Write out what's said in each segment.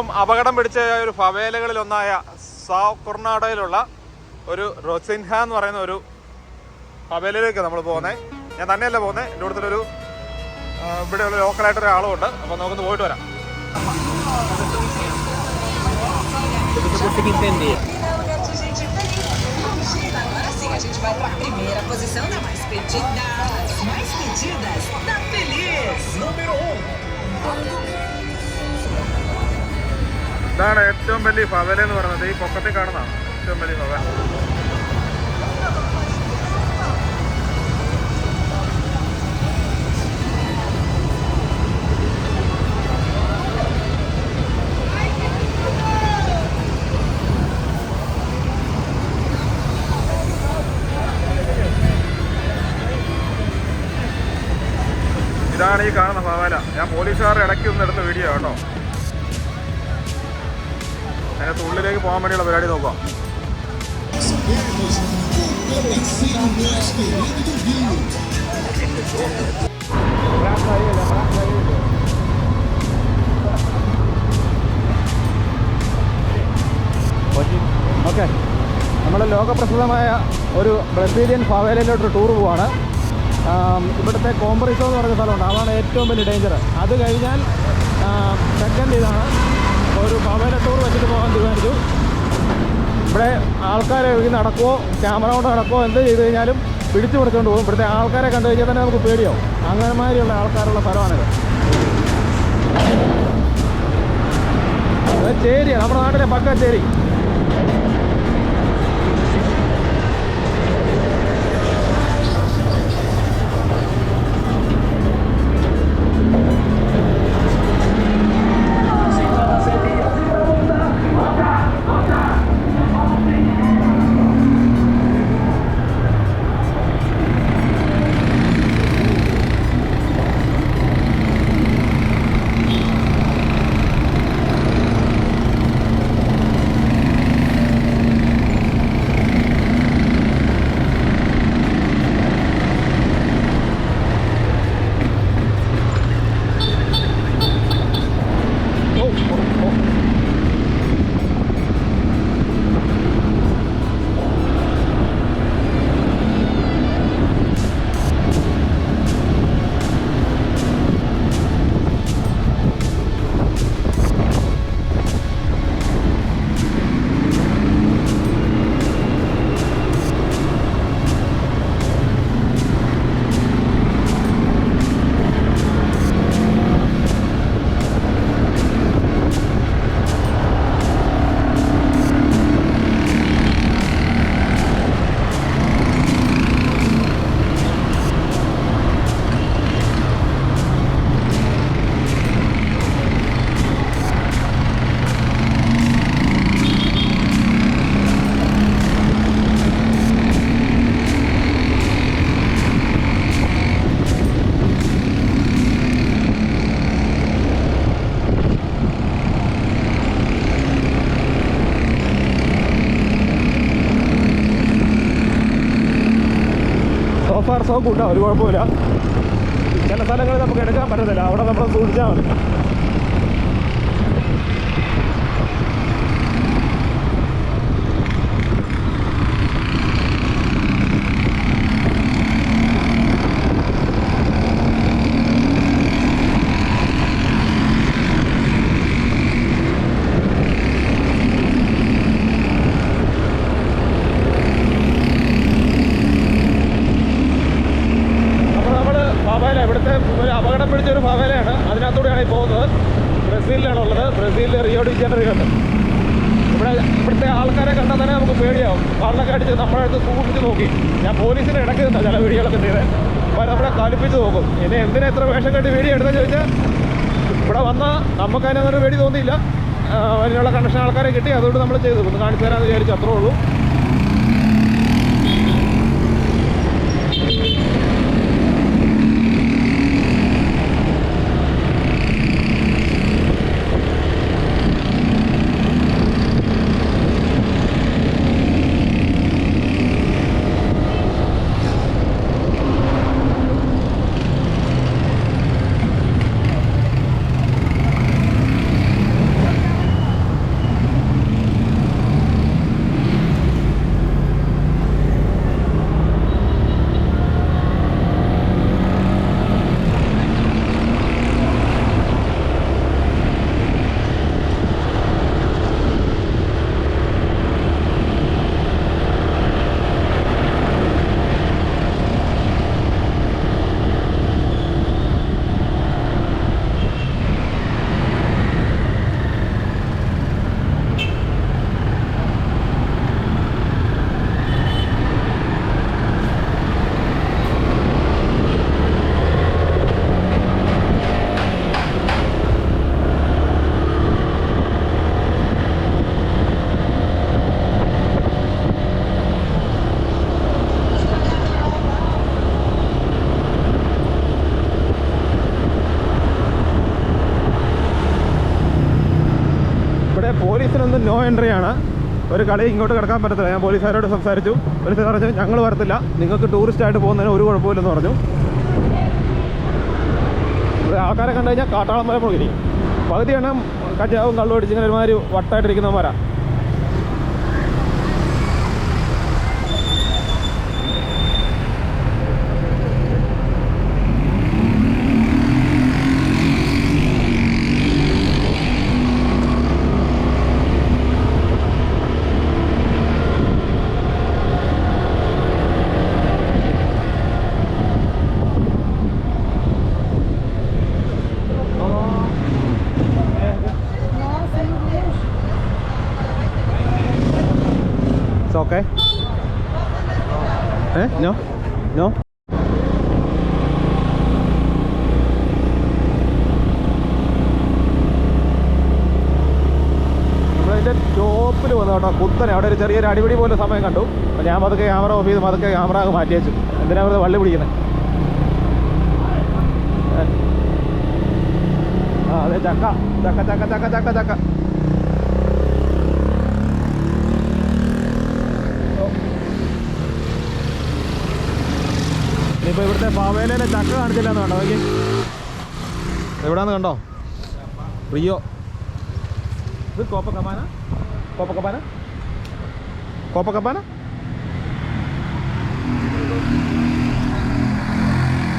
ഏറ്റവും അപകടം പിടിച്ച ഒരു ഫവേലകളിൽ ഒന്നായ കുർണാടയിലുള്ള ഒരു റൊസിൻഹ എന്ന് പറയുന്ന ഒരു ഫവേലയിലേക്ക് നമ്മൾ പോകുന്നത് ഞാൻ തന്നെയല്ല പോകുന്നത് എന്റെ കൂടുതലൊരു ഇവിടെയുള്ള ലോക്കലായിട്ട് ഒരാളും ഉണ്ട് അപ്പോൾ നമുക്കൊന്ന് പോയിട്ട് വരാം vai para primeira posição da mais pedida. Mais pedidas da Feliz. ഇതാണ് ഏറ്റവും വലിയ ഭവനെന്ന് പറയുന്നത് ഈ പൊക്കത്തിൽ കാണുന്നതാണ് ഏറ്റവും വലിയ ഫവേല ഓക്കെ നമ്മൾ ലോകപ്രസിദ്ധമായ ഒരു ബ്രസീലിയൻ ഫാവേലയിലോട്ടൊരു ടൂർ പോവാണ്. ഇവിടുത്തെ കോംബ്രിസോ എന്ന് പറയുന്ന സ്ഥലമുണ്ട്. അതാണ് ഏറ്റവും വലിയ ഡേഞ്ചർ അത് കഴിഞ്ഞാൽ സെക്കൻഡ് ഇതാണ്. ഒരു ഫാവേല ടൂർ വെച്ചിട്ട് പോകാൻ തീരുമാനിച്ചു. ഇവിടെ ആൾക്കാരെ ഒഴുകി നടക്കുമോ ക്യാമറ കൊണ്ട് നടക്കുമോ എന്ത് ചെയ്ത് കഴിഞ്ഞാലും പിടിച്ചു കൊടുത്തുകൊണ്ട് പോകും. ഇവിടുത്തെ ആൾക്കാരെ കണ്ടു കഴിഞ്ഞാൽ തന്നെ നമുക്ക് പേടിയാവും. അങ്ങനെമാതിരിയുള്ള ആൾക്കാരുള്ള സ്ഥലമാണിത്. ചേരി നമ്മുടെ നാട്ടിലെ പക്ക ചേരി സോ കൂട്ടാ ഒരു കുഴപ്പമില്ല ചില സ്ഥലങ്ങളിൽ നമുക്ക് എടുക്കാൻ പറ്റത്തില്ല അവിടെ നമ്മൾ സൂക്ഷിച്ചാൽ മതി അപ്പോൾ നമ്മൾ ഫവേല ഇവിടുത്തെ ഒരു അപകടം പിടിച്ച ഒരു ഫവേലയാണ് അതിനകത്തൂടെയാണ് ഈ പോകുന്നത് ബ്രസീലിലാണ് ഉള്ളത് ബ്രസീലിലെ റിയോ ഡി ജനറിയുണ്ട് ഇവിടെ ഇവിടുത്തെ ആൾക്കാരെ കണ്ടാൽ തന്നെ നമുക്ക് പേടിയാവും. ആളൊക്കെ അടിച്ച് നമ്മുടെ അടുത്ത് സൂക്ഷിച്ച് നോക്കി. ഞാൻ പോലീസിന്റെ ഇടയ്ക്ക് നിന്നാണ് ചില വീഡിയോകളൊക്കെ ചെയ്തത് അപ്പോൾ നമ്മളെ കലിപ്പിച്ച് നോക്കും. ഇനി എന്തിനാ എത്ര വേഷം കെട്ടി വീഡിയോ എടുത്തെന്ന് ചോദിച്ചാൽ ഇവിടെ വന്നാൽ നമുക്ക് അങ്ങനെ പേടി തോന്നിയില്ല. അതിനുള്ള കണക്ഷൻ ആൾക്കാരെ കിട്ടി. അതുകൊണ്ട് നമ്മൾ ചെയ്തു. ഒന്ന് കാണിച്ചു തരാമെന്ന് വിചാരിച്ചു. അത്രേ ഉള്ളൂ. നോ എൻട്രി ആണ് ഒരു കളി ഇങ്ങോട്ട് കിടക്കാൻ പറ്റത്തില്ല. ഞാൻ പോലീസുകാരോട് സംസാരിച്ചു. പോലീസുകാർ പറഞ്ഞു ഞങ്ങൾ വരത്തില്ല. നിങ്ങൾക്ക് ടൂറിസ്റ്റ് ആയിട്ട് പോകുന്നതിന് ഒരു കുഴപ്പമില്ലെന്ന് പറഞ്ഞു. ആൾക്കാരെ കണ്ടു കഴിഞ്ഞാൽ കാട്ടാളം പോലെ മുഴുകി പകുതി എണ്ണം കഞ്ചാവും കള്ളും അടിച്ച് ഇങ്ങനെ ഒരുമാതിരി വട്ടായിട്ടിരിക്കുന്നവന്മാരാ. കുത്തനെ അവിടെ ഒരു ചെറിയൊരു അടിപിടി പോലെ സമയം കണ്ടു. അപ്പോൾ ഞാൻ പതുക്കെ ക്യാമറ ഓഫ് ചെയ്ത് പതുക്കെ ക്യാമറ അങ്ങ് മാറ്റി വെച്ചു. എന്തിനാ വെറുതെ വള്ളി പിടിക്കുന്നത് ആ അതെ ചക്ക. ചക്ക ചക്ക ചക്ക ചക്ക ചക്ക. ഇനിയിപ്പോൾ ഇവിടുത്തെ പാവേലയിലെ ചക്ക കാണിച്ചില്ല എന്ന് കണ്ടോ? നോക്കി എവിടാന്ന് കണ്ടോ? റിയോ. ഇത് കോപ്പക്കപ്പാന? കോപ്പക്കപ്പാന? Copacabana?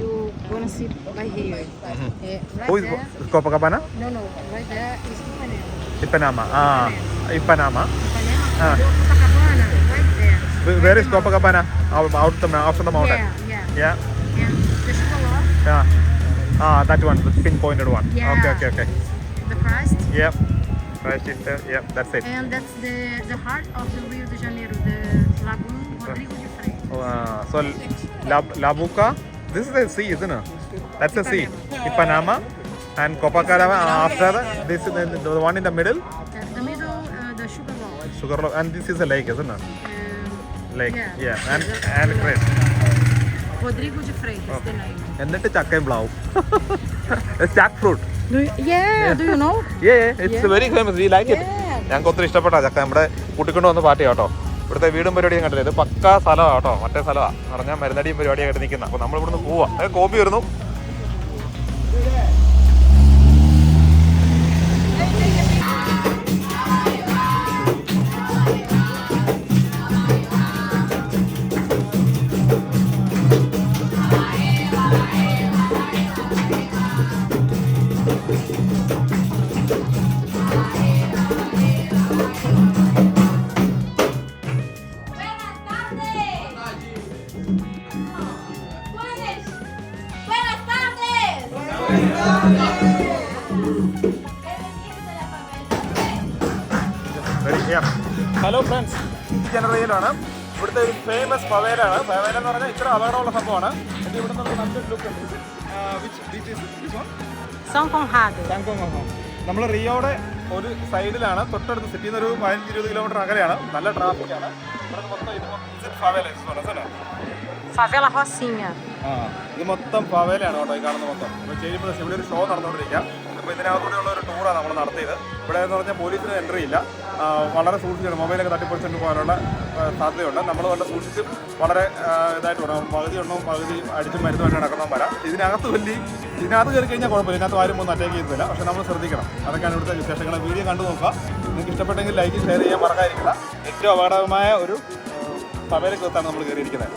You gonna sit by here. Mm -hmm. yeah, right oh, there, Copacabana? No, no. Right there is Ipanema. Ipanema. Ah, Ipanema. Ipanema. Ah. Copacabana, right there. Where, where is Copacabana? Out, out the, out from the mountain. Yeah, yeah. Yeah. Yeah. This is lot. Yeah. Ah, that one, the pinpointed one. Yeah. Okay, okay, okay. The first? Yep. Yeah. Right it yeah that's it and that's the the heart of the Rio de Janeiro, the Lagoon Rodrigo de Freitas. Uh, so La, La Buca, this is a sea, isn't it? That's a sea. Ipanema and Copacabana after the, this is the, the one in the middle, At the middle, uh, the sugar bowl. Sugar Lo- and this is a lake, isn't it? Um, Lake, Yeah. yeah, and and great. Rodrigo de Freitas, the name. എന്നിട്ട് ചക്കയും പ്ലാവും Jack fruit Do you, yeah, do you know? It's very famous we like it. ഞങ്ങൾക്ക് ഒത്തിരി ഇഷ്ടപ്പെട്ട ചക്ക. നമ്മുടെ കൂട്ടിക്കൊണ്ട് വന്ന് പാർട്ടി കേട്ടോ ഇവിടുത്തെ വീടും പരിപാടിയും കണ്ടില്ല? ഇത് പക്കാ സ്ഥലമാണ് കേട്ടോ. മറ്റേ സ്ഥലമാണ് പറഞ്ഞാൽ മരുന്നടിയും പരിപാടിയായിട്ട് നിൽക്കുന്ന. അപ്പോൾ നമ്മൾ ഇവിടുന്ന് പോവാം. അത് കോപ്പി വരുന്നു. ജനറയിലാണ് ഇവിടുത്തെ ഒരു ഫേമസ് പവേലാണ്. പവേല എന്ന് പറഞ്ഞാൽ ഇത്ര അപകടമുള്ള സംഭവമാണ്. എന്നിട്ട് ഇവിടെ നിന്ന് നല്ലൊരു ലുക്ക് ഉണ്ട്. നമ്മൾ റിയോയുടെ ഒരു സൈഡിലാണ് തൊട്ടടുത്ത് സിറ്റി നിന്ന് ഒരു പതിനഞ്ച് ഇരുപത് കിലോമീറ്റർ അകലെയാണ്. നല്ല ട്രാഫിക്കാണ് ഇവിടെ മൊത്തം ഇത് മൊത്തം ഫവേല Favela Rocinha. ആ ഇത് മൊത്തം പവേലയാണ് കേട്ടോ ഈ കാണുന്ന മൊത്തം. ചെയ്യുമ്പോൾ ഇവിടെ ഒരു ഷോ നടന്നുകൊണ്ടിരിക്കാം അപ്പോൾ ഇതിനകത്തൂടെയുള്ള ഒരു ടൂറാണ് നമ്മൾ നടത്തിയത്. ഇവിടെ എന്ന് പറഞ്ഞാൽ പോലീസിന് എൻട്രി ഇല്ല. വളരെ സൂക്ഷിച്ചാണ് മൊബൈലൊക്കെ തട്ടിപ്പൊളിച്ചിട്ട് പോകാനുള്ള സാധ്യതയുണ്ട്. നമ്മൾ വളരെ സൂക്ഷിച്ച് വളരെ ഇതായിട്ട് വേണം പകുതി എണ്ണവും പകുതി അടിച്ചും മരുന്നുമായിട്ട് നടക്കണം വരാം. ഇതിനകത്ത് വലിയ ഇതിനകത്ത് കയറി കഴിഞ്ഞാൽ കുഴപ്പമില്ല. ഇതിനകത്ത് ആരും ഒന്നും അറ്റാക്ക് ചെയ്യുന്നില്ല പക്ഷേ നമ്മൾ ശ്രദ്ധിക്കണം. അതൊക്കെയാണ് ഇവിടുത്തെ വിശേഷങ്ങൾ. വീഡിയോ കണ്ടു നോക്കുക. നിങ്ങൾക്ക് ഇഷ്ടപ്പെട്ടെങ്കിൽ ലൈക്ക് ഷെയർ ചെയ്യാൻ മറക്കാതിരിക്കുക. ഏറ്റവും അപകടകരമായ ഒരു പവേലക്കകത്താണ് നമ്മൾ കയറിയിരിക്കുന്നത്.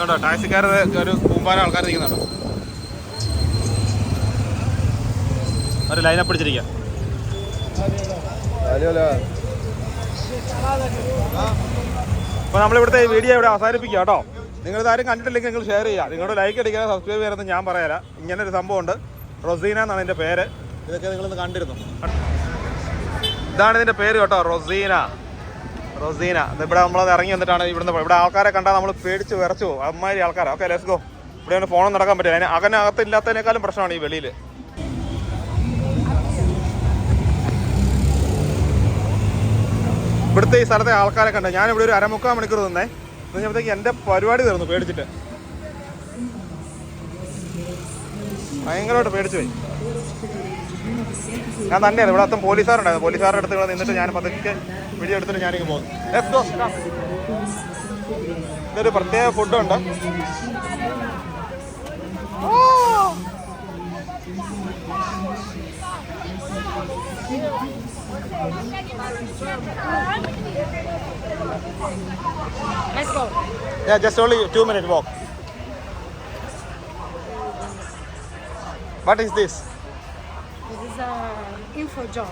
കേട്ടോ ടാക്സിക്കാരുടെ ഒരു കൂമ്പാരം ആൾക്കാർ നിൽക്കുന്നുണ്ടോ. ഒരു ലൈനപ്പ് പിടിച്ചിരിക്കുക അപ്പോൾ നമ്മളിവിടുത്തെ വീഡിയോ ഇവിടെ അവസാനിപ്പിക്കുക കേട്ടോ. നിങ്ങൾ ആരും കണ്ടിട്ടില്ലെങ്കിൽ നിങ്ങൾ ഷെയർ ചെയ്യുക. നിങ്ങളുടെ ലൈക്ക് അടിക്കാൻ സബ്സ്ക്രൈബ് ചെയ്യാമെന്ന് ഞാൻ പറയാല ഇങ്ങനെ ഒരു സംഭവമുണ്ട്. റൊസീന എന്നാണ് എന്റെ പേര്. ഇതൊക്കെ നിങ്ങളൊന്ന് കണ്ടിരുന്നു? ഇതാണ് ഇതിന്റെ പേര് കേട്ടോ റൊസീന. റൊസീന. ഇവിടെ നമ്മൾ ഇറങ്ങി വന്നിട്ടാണ് ഇവിടുന്ന് ഇവിടെ ആൾക്കാരെ കണ്ടാൽ നമ്മൾ പേടിച്ച് വിറച്ചു പോകും. അമ്മാതിരി ആൾക്കാരാണ് ഓക്കെ ലെറ്റ്സ് ഗോ ഇവിടെ ഒന്ന് ഫോണൊന്നും നടക്കാൻ പറ്റില്ല. അതിന് അകനകത്ത് ഇല്ലാത്തതിനേക്കാളും പ്രശ്നമാണ് ഈ വെളിയിൽ ഇവിടുത്തെ ഈ സ്ഥലത്തെ ആൾക്കാരെ കണ്ട്? ഞാൻ ഒരു അരമുക്കാൽ മണിക്കൂർ നിന്നേ. കഴിഞ്ഞപ്പോഴത്തേക്ക് എന്റെ പരിപാടി തീർന്നു പേടിച്ചിട്ട്. ഭയങ്കരമായിട്ട് പേടിച്ചു പോയി. ഞാൻ തന്നെയാണ് ഇവിടെ അത്തം പോലീസുകാരുണ്ടായിരുന്നു പോലീസുകാരുടെ അടുത്ത് ഇവിടെ നിന്നിട്ട് ഞാൻ പതുക്കെ വീഡിയോ എടുത്തിട്ട് ഞാനിങ്ങ് പോകുന്നു. ഇതൊരു പ്രത്യേക ഫുഡുണ്ട് just only Yeah, just only two minute walk. What is this? Is a info job.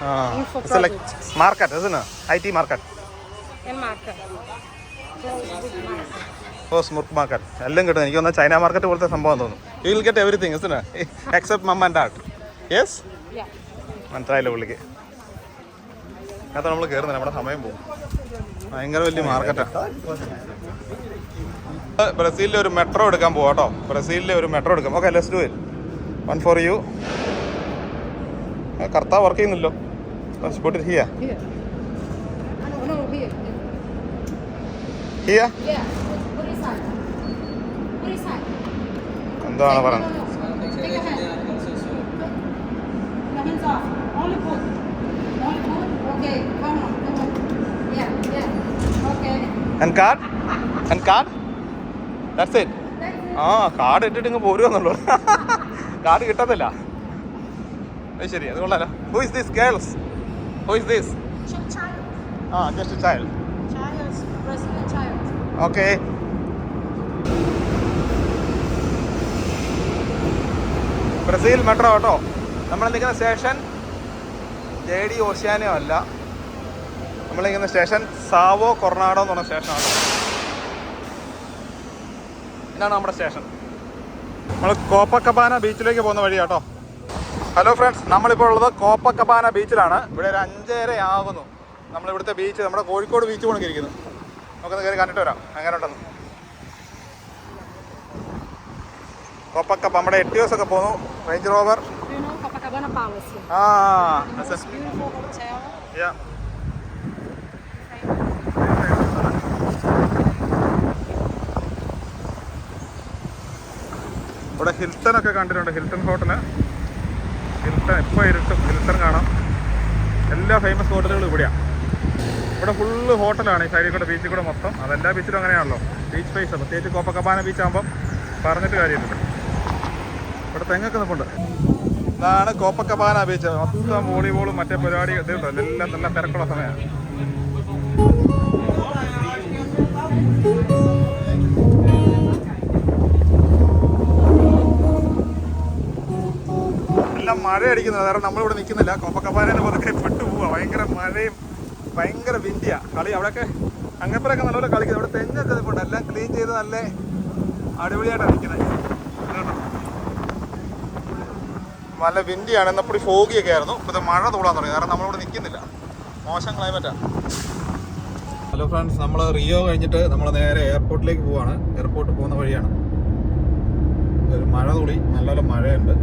Uh, Info it's like product. market, isn't it? IT market. A market. Oh സ്മുർക്ക് market എല്ലാം കിട്ടും. എനിക്ക് തോന്നുന്നു ചൈന മാർക്കറ്റ് പോലത്തെ സംഭവം തോന്നുന്നു you will get everything is except mamma and art yes. മനസ്സിലായില്ല പുള്ളിക്ക്? അത് നമ്മൾ കയറുന്നില്ല നമ്മുടെ സമയം പോകും. ഭയങ്കര വലിയ മാർക്കറ്റാണ് ബ്രസീലിലെ ഒരു മെട്രോ എടുക്കാൻ പോവാട്ടോ ബ്രസീലിലെ ഒരു മെട്രോ എടുക്കാം. Okay let's do it one for you കർത്താവ് വർക്ക് ചെയ്യുന്നല്ലോ. എന്താണ് പറഞ്ഞത് കാർഡ് ഇട്ടിട്ട് ഇങ്ങ് പോരുവെന്നുള്ളൂ. കാർഡ് കിട്ടത്തില്ല. അത് ശരി അത് കൊള്ളാലോ. Who is this girls who is this. ആ just child. Okay Brazil metro കേട്ടോ. നമ്മൾ നിൽക്കുന്ന സ്റ്റേഷൻ ജെ ഡി ഓഷ്യാനോ അല്ല. നമ്മൾ നിൽക്കുന്ന സ്റ്റേഷൻ സാവോ കൊർണാഡോ എന്ന് പറഞ്ഞ സ്റ്റേഷനാണ് ഇതാണ് നമ്മുടെ സ്റ്റേഷൻ. നമ്മൾ കോപ്പക്കബാന ബീച്ചിലേക്ക് പോകുന്ന വഴി കേട്ടോ. ഹലോ ഫ്രണ്ട്സ് നമ്മളിപ്പോൾ ഉള്ളത് കോപ്പക്കബാന ബീച്ചിലാണ് ഇവിടെ ഒരു അഞ്ചര ആകുന്നു നമ്മളിവിടുത്തെ ബീച്ച് നമ്മുടെ കോഴിക്കോട് ബീച്ച് കൊണ്ടിരിക്കുന്നു നമുക്കൊന്ന് കയറി കണ്ടിട്ട് വരാം. അങ്ങനെ ഉണ്ടെന്ന് കോപ്പക്കപ്പ നമ്മുടെ എട്ടിയോസ് ഒക്കെ പോന്നു റേഞ്ച് റോവർ. ആ. ഇവിടെ ഹിൽട്ടൺ ഒക്കെ കണ്ടിട്ടുണ്ട്. ഹിൽട്ടൺ ഹോട്ടൽ ഹിൽട്ടൺ എപ്പോൾ ഇരുട്ടും? ഇരുട്ടം കാണാം. എല്ലാ ഫേമസ് ഹോട്ടലുകളും ഇവിടെയാണ് ഇവിടെ ഫുള്ള് ഹോട്ടലാണ് ഈ സൈഡിൽ കൂടെ ബീച്ചിൽ കൂടെ മൊത്തം. അതെല്ലാ ബീച്ചിലും അങ്ങനെയാണല്ലോ. ബീച്ച് പ്ലേസ് പ്രത്യേകിച്ച് കോപ്പക്കബാന ബീച്ച് ആകുമ്പം പറഞ്ഞിട്ട് കാര്യമില്ല ഇവിടെ തെങ്ങൊക്കെ നിൽപ്പുണ്ട് ഇതാണ് കോപ്പക്കബാന ബീച്ച് മൊത്തം വോളിബോളും മറ്റേ പരിപാടി ഇതുണ്ടോ എല്ലാം നല്ല തിരക്കുള്ള സമയമാണ്. മഴ അടിക്കുന്നത് കാരണം നമ്മളിവിടെ നിൽക്കുന്നില്ല. കോപ്പക്കബാനേനെ പതുക്കെ പെട്ടു പോവുക ഭയങ്കര മഴയും ഭയങ്കര വിന്തിയാ കളി അവിടെയൊക്കെ അങ്ങപ്പുറമൊക്കെ നല്ലപോലെ കളിക്കുന്നത് അവിടെ തെങ്ങൊക്കെ നിൽപ്പുണ്ട് എല്ലാം ക്ലീൻ ചെയ്ത് നല്ല അടിപൊളിയായിട്ടാണ് നിൽക്കുന്നത് നല്ല വിൻഡിയാണ് എന്നപ്പോൾ ഫോഗിയൊക്കെ ആയിരുന്നു. ഇപ്പോൾ മഴ തൂടാൻ തുടങ്ങി. കാരണം നമ്മളിവിടെ നിൽക്കുന്നില്ല. മോശം ക്ലൈമറ്റാണ് ഹലോ ഫ്രണ്ട്സ് നമ്മൾ റിയോ കഴിഞ്ഞിട്ട് നമ്മൾ നേരെ എയർപോർട്ടിലേക്ക് പോവാണ്. എയർപോർട്ട് പോകുന്ന വഴിയാണ്. ഒരു മഴ നല്ല നല്ലപോലെ മഴയുണ്ട്.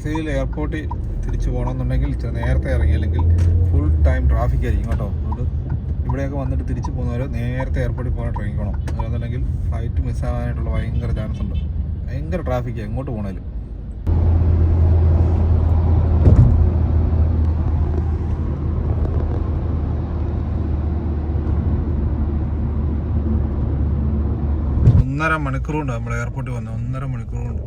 ബ്രസീൽ എയർപോർട്ടിൽ തിരിച്ചു പോകണമെന്നുണ്ടെങ്കിൽ ഇച്ചിരി നേരത്തെ ഇറങ്ങി അല്ലെങ്കിൽ ഫുൾ ടൈം ട്രാഫിക് ആയിരിക്കും കേട്ടോ. അതുകൊണ്ട് ഇവിടെയൊക്കെ വന്നിട്ട് തിരിച്ചു പോകുന്നവർ നേരത്തെ എയർപോർട്ടിൽ പോകാൻ ട്രെയിനിക്കണം അല്ലാന്നുണ്ടെങ്കിൽ ഫ്ലൈറ്റ് മിസ്സാകാനായിട്ടുള്ള ഭയങ്കര ചാൻസ് ഉണ്ട്. ഭയങ്കര ട്രാഫിക്കാണ് എങ്ങോട്ട് പോകണേലും ഒന്നര മണിക്കൂർ ഉണ്ട് നമ്മൾ എയർപോർട്ടിൽ വന്ന്. ഒന്നര മണിക്കൂർ കൊണ്ട്